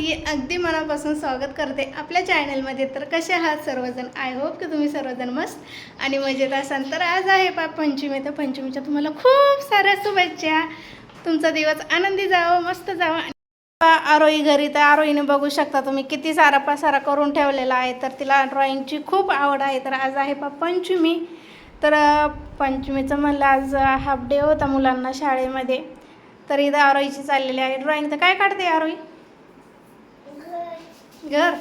स्वाती अगदी मनापासून स्वागत करते आपल्या चॅनलमध्ये तर कसे आहात सर्वजण? आय होप की तुम्ही सर्वजण मस्त आणि मजेत असाल. तर आज आहे पा पंचमी. तर पंचमीच्या तुम्हाला खूप साऱ्या शुभेच्छा. तुमचा दिवस आनंदी जावं मस्त जावं. आणि आरोही घरी तर आरोहीने बघू शकता तुम्ही किती सारा पसारा करून ठेवलेला आहे. तर तिला ड्रॉइंगची खूप आवड आहे. तर आज आहे पा पंचमी. तर पंचमीचं म्हणलं आज हाफ डे होता मुलांना शाळेमध्ये. तर इथं आरोहीची चाललेली आहे ड्रॉइंग तर काय काढते आरोई घर?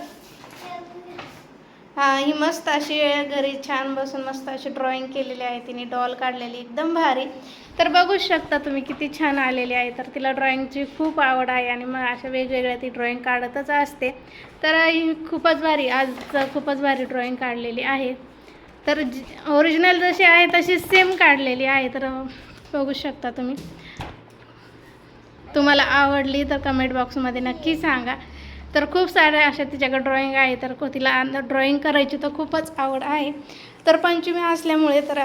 हा ही मस्त अशी घरी छान बसून मस्त अशी ड्रॉइंग केलेली आहे तिने डॉल काढलेली एकदम भारी. तर बघू शकता तुम्ही किती छान आलेली आहे. तर तिला ड्रॉइंगची खूप आवड आहे आणि मग अशा वेगवेगळ्या ती ड्रॉइंग काढतच असते. तर ही खूपच भारी आज खूपच भारी ड्रॉइंग काढलेली आहे. तर ओरिजिनल जशी आहे तशी सेम काढलेली आहे. तर बघू शकता तुम्ही. तुम्हाला आवडली तर कमेंट बॉक्समध्ये नक्की सांगा. तर खूप साऱ्या अशा तिच्याकडे ड्रॉईंग आहे. तर को- तिला ड्रॉईंग करायची तर खूपच आवड आहे. तर पंचमी असल्यामुळे तर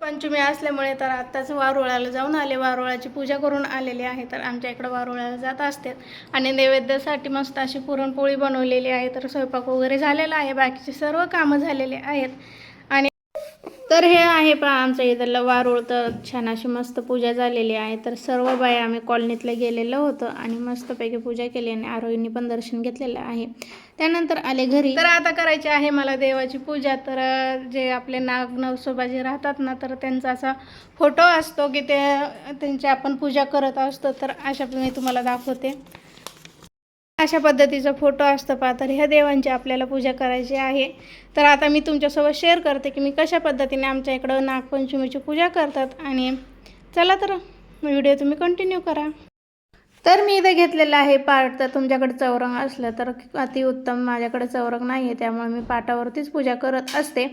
पंचमी असल्यामुळे तर आत्ताच वारुळाला जाऊन आले. वारुळाची पूजा करून आलेली आहे. तर आमच्या इकडं वारुळाला जात असते आणि नैवेद्यासाठी मस्त अशी पुरणपोळी बनवलेली आहे. तर स्वयंपाक वगैरे झालेला आहे. बाकीचे सर्व कामं झालेले आहेत. तर हे आहे पहा आमच्या इथलं वारुळ तर छान अशी मस्त पूजा झालेली आहे. तर सर्व बाया आम्ही कॉलनीतलं गेलेलो होतो आणि मस्तपैकी पूजा केली आणि आरोहींनी पण दर्शन घेतलेलं आहे. त्यानंतर आले घरी. तर आता करायची आहे मला देवाची पूजा. तर जे आपले नाग नवसोबा जे राहतात ना तर त्यांचा असा फोटो असतो की ते त्यांची आपण पूजा करत असतो. तर अशा मी तुम्हाला दाखवते. अशा पद्धतीचा फोटो असतो पहा. तर ह्या देवांची आपल्याला पूजा करायची आहे. तर आता मी तुमच्यासोबत शेअर करते की मी कशा पद्धतीने आमच्या इकडं नागपंचमीची पूजा करतात आणि चला तर व्हिडिओ तुम्ही कंटिन्यू करा. तर मी इथं घेतलेलं आहे पाट तर तुमच्याकडे चौरंग असलं तर अतिउत्तम माझ्याकडे चौरंग नाही आहे त्यामुळे मी पाटावरतीच पूजा करत असते.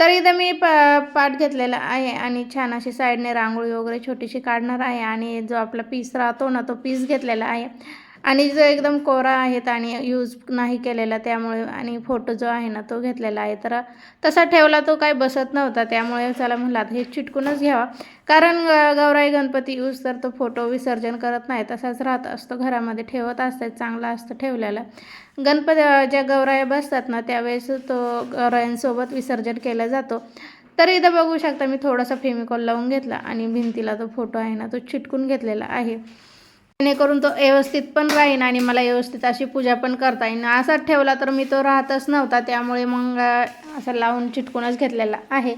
तर इथं मी पा पाट घेतलेला आहे आणि छान अशी साईडने रांगोळी वगैरे छोटीशी काढणार आहे आणि जो आपला पीस राहतो ना तो पीस घेतलेला आहे. आणि जो एकदम कोरा आहेत आणि यूज नाही केलेला त्यामुळे आणि फोटो जो आहे ना तो घेतलेला आहे. तर तसा ठेवला तो काही बसत नव्हता. त्यामुळे चला म्हणला हे चिटकूनच घ्यावा. कारण ग- गौराई गणपती यूज तर तो फोटो विसर्जन करत नाही. तसाच राहत असतो. घरामध्ये ठेवत असतात. चांगला असतं ठेवलेला. गणपती ज्या गौराया बसतात ना त्यावेळेस तो गौरायांसोबत विसर्जन केला जातो. तर इथं बघू शकता मी थोडासा फेमिकॉल लावून घेतला आणि भिंतीला तो फोटो आहे ना तो चिटकून घेतलेला आहे. जेणेकरून तो व्यवस्थित पण राहीन आणि मला व्यवस्थित अशी पूजा पण करता येईन. असाच ठेवला तर मी तो राहतच नव्हता त्यामुळे मग असं लावून चिटकूनच घेतलेला आहे.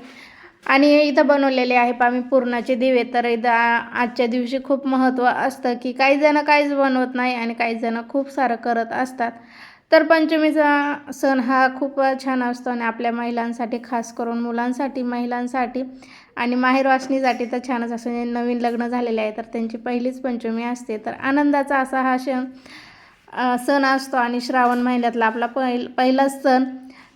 आणि इथं बनवलेले आहे पहा मी पूर्णाचे दिवे. तर इथं आजच्या दिवशी खूप महत्त्व असतं की काही जणं काहीच बनवत नाही आणि काही जणं खूप सारं करत असतात. तर पंचमीचा सण हा खूप छान असतो आणि आपल्या महिलांसाठी खास करून मुलांसाठी महिलांसाठी. आणि माहेरवासनीसाठी तर छानच असं नवीन लग्न झालेले आहे तर त्यांची पहिलीच पंचमी असते. तर आनंदाचा असा हा क्षण सण असतो आणि श्रावण महिन्यातला आपला पहिल पहिलाच सण.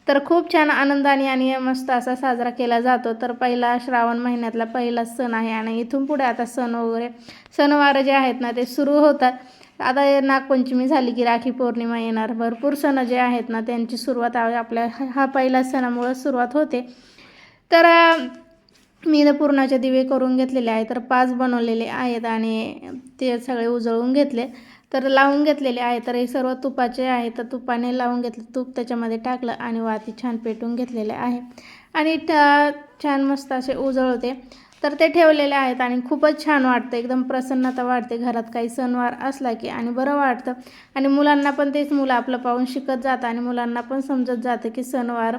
तर खूप छान आनंदाने आणि मस्त असा साजरा केला जातो. तर पहिला श्रावण महिन्यातला पहिलाच सण आहे आणि इथून पुढे आता सण वगैरे सणवार जे आहेत ना ते सुरू होतात. आता नागपंचमी झाली की राखी पौर्णिमा येणार. भरपूर सण जे आहेत ना त्यांची सुरुवात आपल्या हा पहिला सणामुळं सुरुवात होते. तर मी इथं पूर्णाचे दिवे करून घेतलेले आहे तर पाच बनवलेले आहेत आणि ते सगळे उजळून घेतले. तर लावून घेतलेले आहे तर हे सर्व तुपाचे आहे तर तुपाने लावून घेतलं तूप त्याच्यामध्ये टाकलं आणि वाती छान पेटून घेतलेले आहे. आणि त्या छान मस्त असे उजळते. तर ते ठेवलेले आहेत आणि खूपच छान वाटतं. एकदम प्रसन्नता वाटते. घरात काही सणवार असला की आणि बरं वाटतं. आणि मुलांना पण तेच मुलं आपलं पाहून शिकत जातं आणि मुलांना पण समजत जातं की सणवार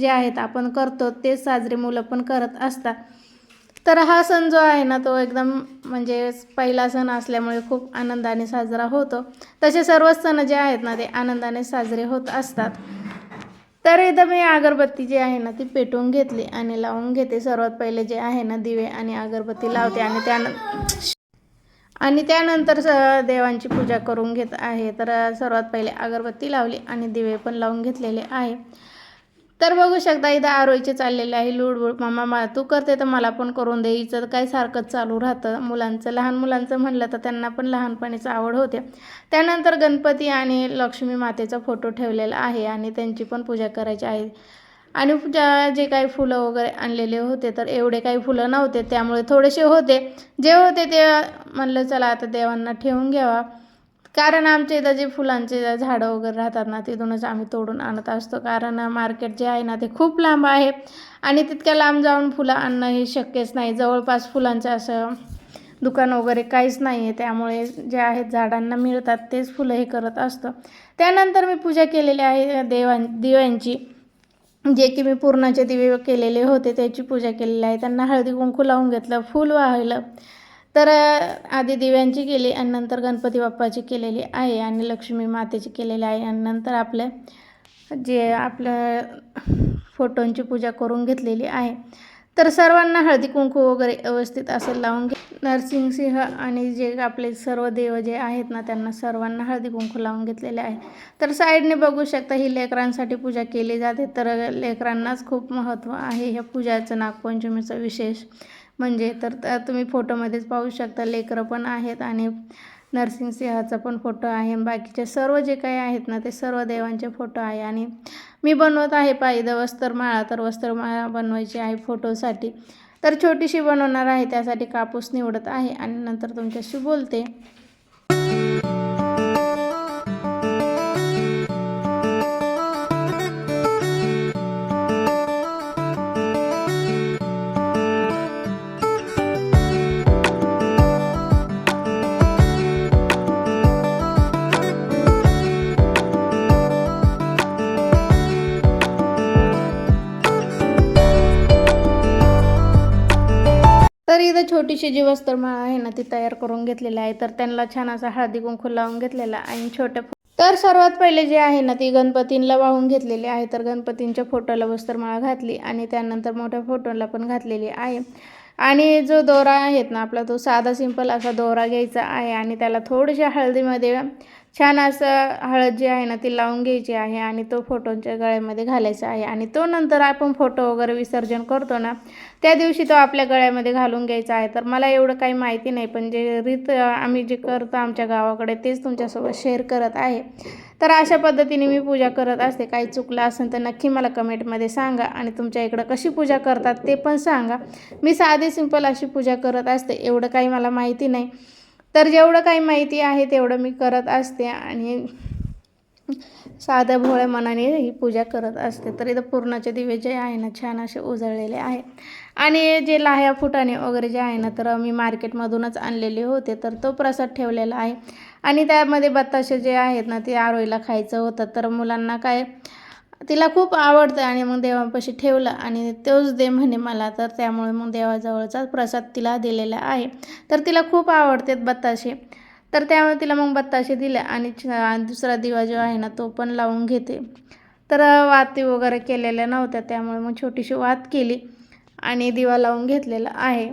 जे आहेत आपण करतो तेच साजरे मुलं पण करत असतात. तर हा सण जो आहे ना तो एकदम म्हणजे पहिला सण असल्यामुळे खूप आनंदाने साजरा होतो. तसे सर्वच सण जे आहेत ना ते आनंदाने साजरे होत असतात. तर इथं मी अगरबत्ती जी आहे ना ती पेटवून घेतली आणि लावून घेते. सर्वात पहिले जे आहे ना दिवे आणि अगरबत्ती लावते आणि त्यानंतर आणि त्यानंतर स- देवांची पूजा करून घेत आहे. तर सर्वात पहिले अगरबत्ती लावली आणि दिवे पण लावून घेतलेले आहे. तर बघू शकता इथं आरोईचे चाललेले आहे. लुडबुड मामा मा तू करते तर मला पण करून दे. हिचं काय सारखंच चालू राहतं? मुलांचं लहान मुलांचं म्हणलं तर त्यांना पण लहानपणीच आवड होते. त्यानंतर गणपती आणि लक्ष्मी मातेचा फोटो ठेवलेला आहे आणि त्यांची पण पूजा करायची आहे. आणि ज्या जे काही फुलं वगैरे आणलेले होते तर एवढे काही फुलं नव्हते. त्यामुळे थोडेसे होते. जे होते ते म्हणलं चला आता देवांना ठेवून घ्यावा. कारण आमच्या इथं जे फुलांचे झाडं वगैरे राहतात ना तिथूनच आम्ही तोडून आणत असतो. कारण मार्केट जे आहे ना ते खूप लांब आहे. आणि तितक्या लांब जाऊन फुलं आणणं हे शक्यच नाही. जवळपास फुलांचं असं दुकान वगैरे काहीच नाही आहे. त्यामुळे जे आहेत झाडांना मिळतात तेच फुलं हे करत असतं. त्यानंतर मी पूजा केलेली आहे देवां दिव्यांची. जे की मी पूर्णाचे दिवे केलेले होते त्याची पूजा केलेली आहे. त्यांना हळदी कुंकू लावून घेतलं फूल वाहिलं. तर आधी दिव्यांची केली आणि नंतर गणपती बाप्पाची केलेली आहे आणि लक्ष्मी मातेची केलेली आहे आणि नंतर आपल्या जे आपल्या फोटोंची पूजा करून घेतलेली आहे. तर सर्वांना हळदी कुंकू वगैरे व्यवस्थित असं लावून घे. नरसिंहसिंह आणि जे आपले सर्व देव जे आहेत ना त्यांना सर्वांना हळदी कुंकू लावून घेतलेले आहे. तर साईडने बघू शकता ही लेकरांसाठी पूजा केली जाते. तर लेकरांनाच खूप महत्त्व आहे ह्या पूजाचं नागपंचमीचं विशेष. म्हणजे तर तुम्ही फोटोमध्येच पाहू शकता. लेकरं पण आहेत आणि नरसिंहसिंहाचा पण फोटो आहे. बाकीचे सर्व जे काही आहेत ना ते सर्व देवांचे फोटो आहे. आणि मी बनवत आहे पायदं वस्त्रमाळा तर वस्त्रमाळा बनवायची आहे फोटोसाठी तर छोटीशी बनवणार आहे त्यासाठी कापूस निवडत आहे. आणि नंतर तुमच्याशी बोलते. इथं छोटीशी जी वस्त्रमाळा आहे ना ती तयार करून घेतलेली आहे. तर त्यांना छान असा हळदी कुंकू लावून घेतलेला आणि छोट्या तर सर्वात पहिले जे आहे ना ती गणपतींना वाहून घेतलेली आहे. तर गणपतींच्या फोटोला वस्त्रमाळा घातली आणि त्यानंतर मोठ्या फोटोला पण घातलेली आहे. आणि जो दोरा आहेत ना आपला तो साधा सिंपल असा दोरा घ्यायचा आहे आणि त्याला थोडीशा हळदीमध्ये छान असं हळद जी आहे ना ती लावून घ्यायची आहे आणि तो फोटोंच्या गळ्यामध्ये घालायचा आहे. आणि तो नंतर आपण फोटो वगैरे विसर्जन करतो ना त्या दिवशी तो आपल्या गळ्यामध्ये घालून घ्यायचा आहे. तर मला एवढं काही माहिती नाही पण जे रीत आम्ही जे करतो आमच्या गावाकडे तेच तुमच्यासोबत शेअर करत आहे. तर अशा पद्धतीने मी पूजा करत असते. काही चुकलं असेल तर नक्की मला कमेंटमध्ये सांगा आणि तुमच्या इकडं कशी पूजा करतात ते पण सांगा. मी साधी सिंपल अशी पूजा करत असते एवढं काही मला माहिती नाही. तर जेवढं काही माहिती आहे तेवढं मी करत असते आणि साध्या भोळ्या मनाने ही पूजा करत असते. तर इथं पूर्णाचे दिवे जे आहे ना छान असे उजळलेले आहे आणि जे लाह्या फुटाणे वगैरे जे आहे ना तर मी मार्केटमधूनच आणलेले होते. तर तो प्रसाद ठेवलेला आहे. आणि त्यामध्ये बत्ताशे जे आहेत ना ते आरोईला खायचं होतं. तर मुलांना काय तिला खूप आवडतं आणि मग देवापाशी ठेवलं आणि तोच दे म्हणे मला तर त्यामुळे मग देवाजवळचा प्रसाद तिला दिलेला आहे. तर तिला खूप आवडतात बत्ताशे तर त्यामुळे तिला मग बत्ताशे दिले आणि दुसरा दिवा जो आहे ना तो पण लावून घेते. तर वाती वगैरे केलेल्या नव्हत्या त्यामुळे मग छोटीशी वात केली आणि दिवा लावून घेतलेला आहे.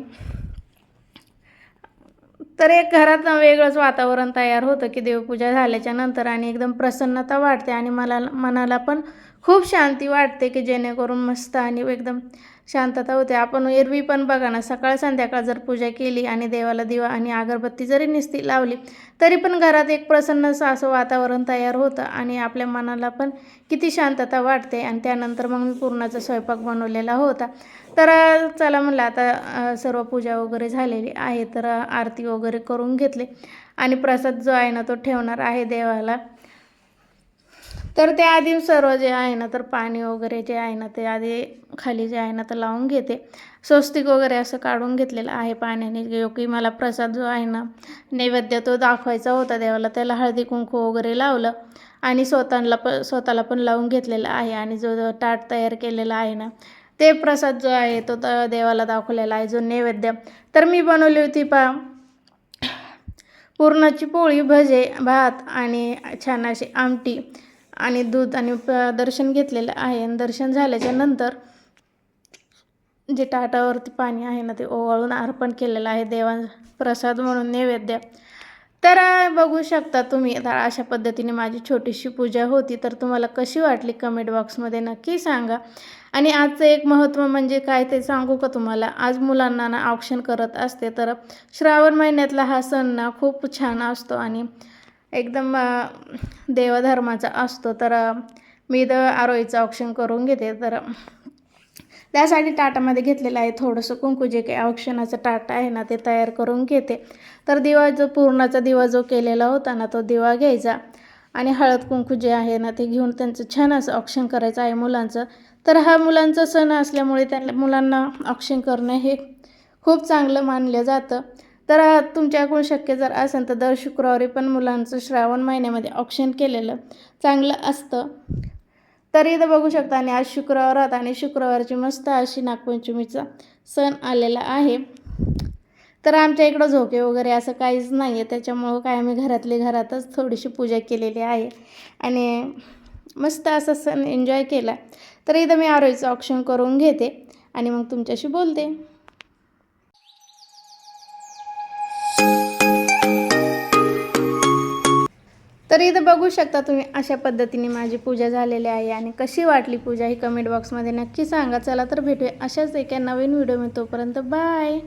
तर एक घरात वेगळंच वातावरण तयार होतं की देवपूजा झाल्याच्यानंतर आणि एकदम प्रसन्नता वाटते आणि मला मनाला पण खूप शांती वाटते की जेणेकरून मस्त आणि एकदम शांतता होते. आपण एरवी पण बघा ना सकाळ संध्याकाळ जर पूजा केली आणि देवाला दिवा आणि अगरबत्ती जरी निस्ती लावली तरी पण घरात एक प्रसन्न असं वातावरण तयार होतं आणि आपल्या मनाला पण किती शांतता वाटते. आणि त्यानंतर मग मी पूर्णाचा स्वयंपाक बनवलेला होता. तर चला म्हणलं आता सर्व पूजा वगैरे झालेली आहे तर आरती वगैरे करून घेतले. आणि प्रसाद जो आहे ना तो ठेवणार आहे देवाला. तर ते आधी सर्व जे आहे ना तर पाणी वगैरे जे आहे ना ते आधी खाली जे आहे ना तर लावून घेते. स्वस्तिक वगैरे असं काढून घेतलेलं आहे पाण्याने. जो की मला प्रसाद जो आहे ना नैवेद्य तो दाखवायचा होता देवाला त्याला हळदी कुंकू वगैरे लावलं. आणि स्वतःला प स्वतःला पण लावून घेतलेला आहे. आणि जो ताट तयार केलेला आहे ना ते प्रसाद जो आहे तो देवाला दाखवलेला आहे जो नैवेद्य. तर मी बनवली होती पा पुरणाची पोळी भजे भात आणि छान अशी आमटी. आणि दूध आणि दर्शन घेतलेलं आहे. आणि दर्शन झाल्याच्यानंतर जे ताटावरती पाणी आहे ना ते ओवाळून अर्पण केलेलं आहे देवा प्रसाद म्हणून नैवेद्य. तर बघू शकता तुम्ही तर अशा पद्धतीने माझी छोटीशी पूजा होती. तर तुम्हाला कशी वाटली कमेंट बॉक्समध्ये नक्की सांगा. आणि आजचं एक महत्त्व म्हणजे काय ते सांगू का तुम्हाला? आज मुलांना ना औक्षण करत असते. तर श्रावण महिन्यातला हा सण ना खूप छान असतो. आणि एकदम देवधर्माचा असतो. तर मी इथं आरोईचं औक्षण करून घेते. तर त्यासाठी टाटामध्ये घेतलेलं आहे थोडंसं कुंकू जे काही औक्षणाचं टाटा आहे ना ते तयार करून घेते. तर दिवा जो पूर्णाचा दिवा जो केलेला होता ना तो दिवा घ्यायचा. आणि हळद कुंकू जे आहे ना ते घेऊन त्यांचं छान असं ऑप्शन करायचं आहे मुलांचं. तर हा मुलांचा सण असल्यामुळे त्या मुलांना ऑप्शन करणं हे खूप चांगलं मानलं जातं. तर तुमच्याकडून शक्य जर असेल तर दर शुक्रवारी पण मुलांचं श्रावण महिन्यामध्ये ऑप्शन केलेलं चांगलं असतं. तर इथं बघू शकता आणि आज शुक्रवार होता आणि शुक्रवारची मस्त अशी नागपंचमीचा सण आलेला आहे. तर आमच्या इकडं झोके वगैरे असं काहीच नाही आहे त्याच्यामुळं काय आम्ही घरातले घरातच थोडीशी पूजा केलेली आहे. आणि मस्त असा सण एन्जॉय केला. तर इथं मी आरोईचं ऑप्शन करून घेते आणि मग तुमच्याशी बोलते. तर इथं बघू शकता तुम्ही अशा पद्धतीने माझी पूजा झालेली आहे आणि कशी वाटली पूजा ही कमेंट बॉक्समध्ये नक्की सांगा. चला तर भेटूया अशाच एका नवीन व्हिडिओ मी तोपर्यंत बाय